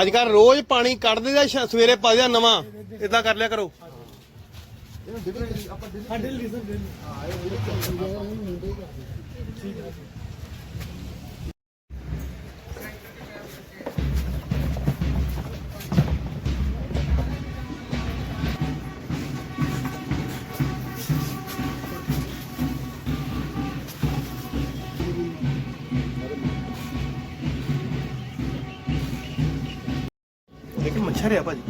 ਅੱਜ ਕੱਲ ਰੋਜ਼ ਪਾਣੀ ਕੱਢਦੇ ਜਾਂ ਸ਼- ਸਵੇਰੇ ਪਾ ਦਿਆ ਨਵਾਂ ਇਦਾਂ ਕਰ ਲਿਆ ਕਰੋ। ਇੱਕ ਮੱਛਰ ਆ ਭਾਜੀ?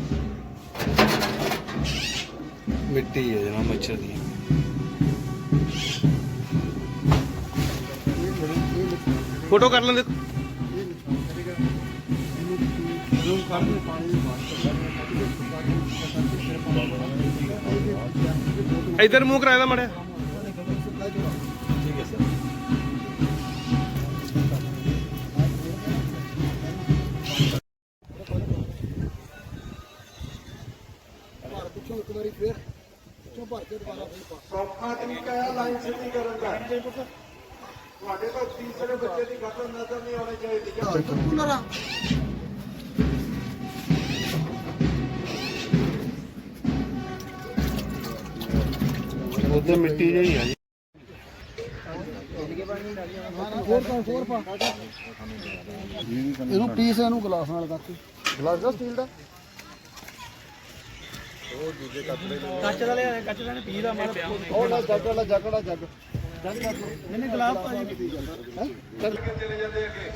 ਮਿੱਟੀ ਹੈ ਜਨਾ ਮੱਛਰ ਦੀ। ਫੋਟੋ ਕਰ ਲੈਂਦੇ ਇਧਰ ਮੂੰਹ ਕਰਾਇਆ ਸੌਖਾ ਤਰੀਕਾ ਹੈ ਲਾਈਨ ਸਿੱਧੀ ਕਰਨ ਦਾ। ਤੁਹਾਡੇ ਤੋਂ ਤੀਸਰੇ ਬੱਚੇ ਦੀ ਗੱਲ ਨਜ਼ਰ ਨਹੀਂ ਆਉਣੀ ਚਾਹੀਦੀ। ਉਹਦੇ ਮਿੱਟੀ ਜਿਹੀ ਆ ਜੀ। ਇਹਨੂੰ ਪੀਸ ਇਹਨੂੰ ਗਲਾਸ ਨਾਲ ਕਰਕੇ ਗਲਾਸ ਦਾ ਸਟੀਲ ਦਾ? ਕੱਚ ਦਾ ਲਿਆ ਕੱਚ ਦਾ ਨੇ ਪੀ ਦਾ ਮਾਰ ਪਿਆ ਉਹ ਨਾ ਜੱਗ ਵਾਲਾ ਜੱਗ ਵਾਲਾ ਜੱਗ। ਜੱਗ ਕਰ ਲਓ ਮੈਨੇ ਗਲਾਬ ਪਾਜੀ ਹੈਂ? ਚੱਲ। ਚਲੇ ਜਾਂਦੇ ਅੱਗੇ?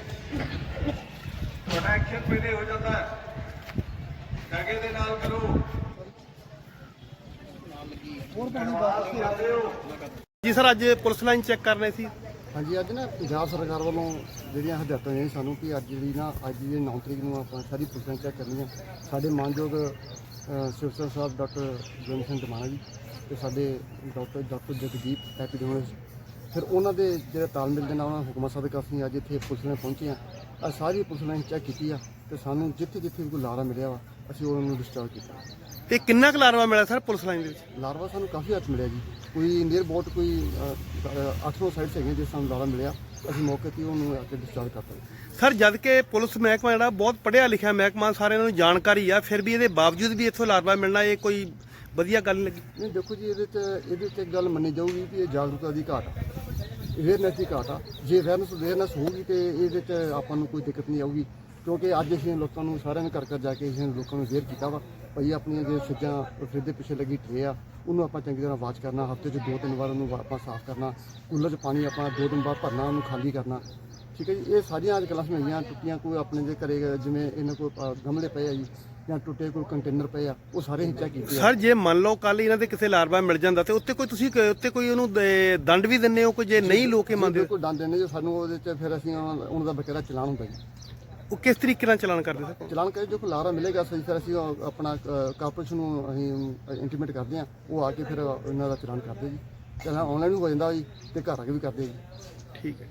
ਤੁਹਾਡਾ ਐਕਸ਼ਨ ਪਹਿਲੇ ਹੋ ਜਾਂਦਾ ਹੈ। ਕਾਗੇ ਦੇ ਨਾਲ ਕਰੋ। ਹੋਰ ਪਾਣੀ ਬਾਅਦ ਚ ਕਰਦੇ ਹੋ ਜੀ ਸਰ ਅੱਜ ਪੁਲਿਸ ਲਾਈਨ ਚੈੱਕ ਕਰਨੇ ਸੀ। ਹਾਂਜੀ ਅੱਜ ਨਾ ਪੰਜਾਬ ਸਰਕਾਰ ਵੱਲੋਂ ਜਿਹੜੀਆਂ ਹਦਾਇਤਾਂ ਨੇ ਸਾਨੂੰ ਕਿ ਅੱਜ ਜਿਹੜੀ ਨਾ ਅੱਜ ਦੀ 9 ਤਰੀਕ ਨੂੰ ਆਪਾਂ ਸਾਰੀ ਪੁਲਿਸਾਂ ਚੈੱਕ ਕਰਨੀਆਂ। ਸਾਡੇ ਮਾਨਯੋਗ ਅ, ਸਾਹਿਬ ਡਾਕਟਰ ਜਨ ਸਿੰਘ ਦਮਾਣਾ ਜੀ ਤੇ ਸਾਡੇ ਡਾਕਟਰ ਡਾਕਟਰ ਜਗਦੀਪ ਐਪੀਡੈਮਿਕ ਫਿਰ ਉਹਨਾਂ ਦੇ ਜਿਹੜਾ ਤਾਲਮੇਲ ਦੇ ਨਾਲ ਉਹਨਾਂ ਹੁਕਮਾਂ ਸਦਕਾ ਅਸੀਂ ਅੱਜ ਇੱਥੇ ਪੁਲਿਸ ਨੇ ਪਹੁੰਚੇ ਆ ਆ ਸਾਰੀ ਪੁਲਿਸ ਨੇ ਚੈੱਕ ਕੀਤੀ ਆ ਤੇ ਸਾਨੂੰ ਜਿੱਥੇ ਜਿੱਥੇ ਵੀ ਕੋਈ ਲਾਰਾ ਮਿਲਿਆ ਵਾ ਅਸੀਂ ਉਹਨਾਂ ਨੂੰ ਡਿਸਟਰਬ ਕੀਤਾ। ਤੇ ਕਿੰਨਾ ਕੁ ਲਾਰਵਾ ਮਿਲਿਆ ਸਰ ਪੁਲਿਸ ਲਾਈਨ ਦੇ ਵਿੱਚ? ਲਾਰਵਾ ਸਾਨੂੰ ਕਾਫੀ ਹੱਥ ਮਿਲਿਆ ਜੀ। ਕੋਈ ਨੀਅਰ ਬੋਟ ਕੋਈ 800 ਸਾਈਡਸ ਹੈਗੀਆਂ ਜਿਸ ਸਾਨੂੰ ਲਾਰਾ ਮਿਲਿਆ ਅਸੀਂ ਮੌਕੇ ਤੇ ਉਹਨੂੰ ਆ ਕੇ ਡਿਸਚਾਰਜ ਕਰਤਾ। ਸਰ ਜਦ ਕਿ ਪੁਲਿਸ ਮਹਿਕਮਾ ਜਿਹੜਾ ਬਹੁਤ ਪੜ੍ਹਿਆ ਲਿਖਿਆ ਮਹਿਕਮਾ ਸਾਰਿਆਂ ਨੂੰ ਜਾਣਕਾਰੀ ਆ ਫਿਰ ਵੀ ਇਹਦੇ ਬਾਵਜੂਦ ਵੀ ਇੱਥੋਂ ਲਾਰਵਾ ਮਿਲਣਾ ਇਹ ਕੋਈ ਵਧੀਆ ਗੱਲ ਨਹੀਂ ਲੱਗੀ। ਨਹੀਂ ਦੇਖੋ ਜੀ ਇਹਦੇ ਤੇ ਇਹਦੇ ਤੇ ਇੱਕ ਗੱਲ ਮੰਨੀ ਜਾਊਗੀ ਕਿ ਇਹ ਜਾਗਰੂਕਤਾ ਦੀ ਘਾਟ ਆ। ਅਵੇਅਰਨੈਸ ਦੀ ਘਾਟ ਆ। ਜੇ ਅਵੇਅਰਨੈਸ ਅਵੇਅਰਨੈਸ ਹੋਊਗੀ ਤੇ ਇਹਦੇ ਚ ਆਪਾਂ ਨੂੰ ਕੋਈ ਦਿੱਕਤ ਨਹੀਂ ਆਊਗੀ। ਕਿਉਂਕਿ ਅੱਜ ਅਸੀਂ ਲੋਕਾਂ ਨੂੰ ਸਾਰਿਆਂ ਨੇ ਘਰ ਘਰ ਜਾ ਕੇ ਅਸੀਂ ਲੋਕਾਂ ਨੂੰ ਅਵੇਅਰ ਕੀਤਾ ਵਾ, ਭਈ ਆਪਣੀਆਂ ਜੇ ਸਿੱਜਾਂ ਫਰਿੱਜ ਦੇ ਪਿੱਛੇ ਲੱਗੀ ਟਰੇ ਆ, ਉਹਨੂੰ ਆਪਾਂ ਚੰਗੀ ਤਰ੍ਹਾਂ ਵਾਸ਼ ਕਰਨਾ, ਹਫ਼ਤੇ 'ਚ ਦੋ ਤਿੰਨ ਵਾਰ ਉਹਨੂੰ ਆਪਾਂ ਸਾਫ਼ ਕਰਨਾ, ਕੂਲਰ 'ਚ ਪਾਣੀ ਆਪਾਂ ਦੋ ਦਿਨ ਬਾਅਦ ਭਰਨਾ, ਉਹਨੂੰ ਖਾਲੀ ਕਰਨਾ। ਠੀਕ ਹੈ ਜੀ? ਇਹ ਸਾਰੀਆਂ ਅੱਜ ਕੱਲ੍ਹ ਸਮਝਾਈਆਂ ਟੁੱਟੀਆਂ, ਕੋਈ ਆਪਣੇ ਦੇ ਘਰੇ ਜਿਵੇਂ ਇਹਨਾਂ ਕੋਲ ਗਮਲੇ ਪਏ ਆ ਜੀ ਜਾਂ ਟੁੱਟੇ ਕੋਈ ਕੰਟੇਨਰ ਪਏ ਆ ਉਹ ਸਾਰੇ ਹੀ ਚੈੱਕ ਕੀਤੇ ਆ। ਸਰ ਜੇ ਮੰਨ ਲਓ ਕੱਲ ਇਹਨਾਂ ਦੇ ਕਿਸੇ ਲਾਰਵਾ ਮਿਲ ਜਾਂਦਾ ਤੇ ਉੱਤੇ ਕੋਈ ਤੁਸੀਂ ਕ- ਉੱਤੇ ਕੋਈ ਉਹਨੂੰ ਦੇ- ਦੰਡ ਵੀ ਦਿੰਨੇ ਹੋ ਕੋਈ ਜੇ ਨਹੀਂ ਲੋਕੇ ਮੰਨਦੇ ਬਿਲਕੁਲ ਦੰਦ ਦੇਣੇ ਜੋ ਸਾਨੂੰ ਉਹਦੇ ਚ ਫਿਰ ਅਸੀਂ ਉਹਨਾਂ ਉਹਨਾਂ ਦਾ ਬਕਾਇਦਾ ਚਲਾਨ ਹੁੰਦਾ ਜੀ। ਉਹ ਕਿਸ ਤਰੀਕੇ ਨਾਲ ਚਲਾਨ ਕਰਦੇ ਸਰ? ਚਲਾਨ ਕਰੇ ਜੋ ਕੋਈ ਲਾਰਾ ਮਿਲੇਗਾ ਸਹੀ ਫਿਰ ਅਸੀਂ ਉਹ ਆਪਣਾ ਕਾਰਪੋਰੇਸ਼ਨ ਨੂੰ ਅਸੀਂ ਇੰਟੀਮੇਟ ਕਰਦੇ ਆ ਉਹ ਆ ਕੇ ਫਿਰ ਇਹਨਾਂ ਦਾ ਚਲਾਨ ਕਰਦੇ ਜੀ। ਚਲਾਨ ਆਨਲਾਈਨ ਵੀ ਹੋ ਜਾਂਦਾ ਜੀ ਤੇ ਘਰ ਆ ਕੇ ਵੀ ਕਰਦੇ ਜੀ। ਠੀਕ ਹੈ।